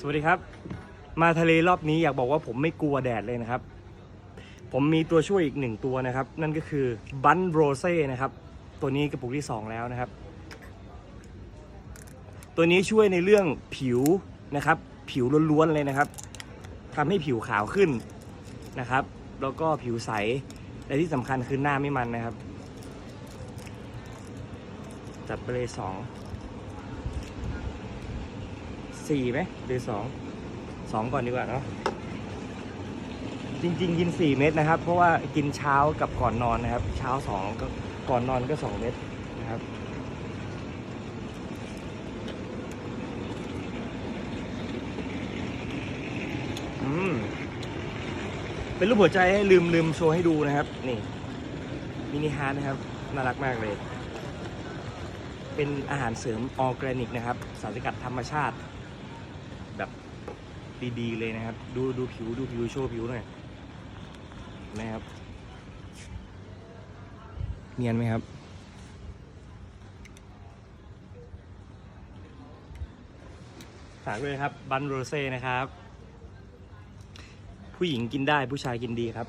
สวัสดีครับ มาทะเลรอบนี้อยากบอกว่าผมไม่กลัวแดดเลยนะครับ ผมมีตัวช่วยอีกหนึ่งตัวนะครับ นั่นก็คือบันโรเซ่นะครับ ตัวนี้กระปุกที่ 2 แล้วนะครับ ตัวนี้ช่วยในเรื่องผิวนะครับ ผิวล้วนๆเลยนะครับทำให้ผิวขาวขึ้นนะครับ แล้วก็ผิวใสและที่สำคัญคือหน้าไม่มันนะครับ จัดไปเลยสอง สี่ไหมหรือสองสองก่อนดีกว่าเนาะจริง ๆ กินสี่เม็ดนะครับ เพราะว่ากินเช้ากับก่อนนอนนะครับ เช้าสองก็ก่อนนอนก็สองเม็ดนะครับ อืม เป็นรูปหัวใจให้ลืมลืมโชว์ให้ดูนะครับ นี่ มินิฮาร์นะครับ น่ารักมากเลย เป็นอาหารเสริมออร์แกนิกนะครับ สารสกัดธรรมชาติ ดีๆเลยนะครับ ดูดูผิวดูผิวโชว์ผิวหน่อยนะครับ เนียนไหมครับ ฝากด้วยครับ บันโรเซ่นะครับ ผู้หญิงกินได้ผู้ชายกินดีครับ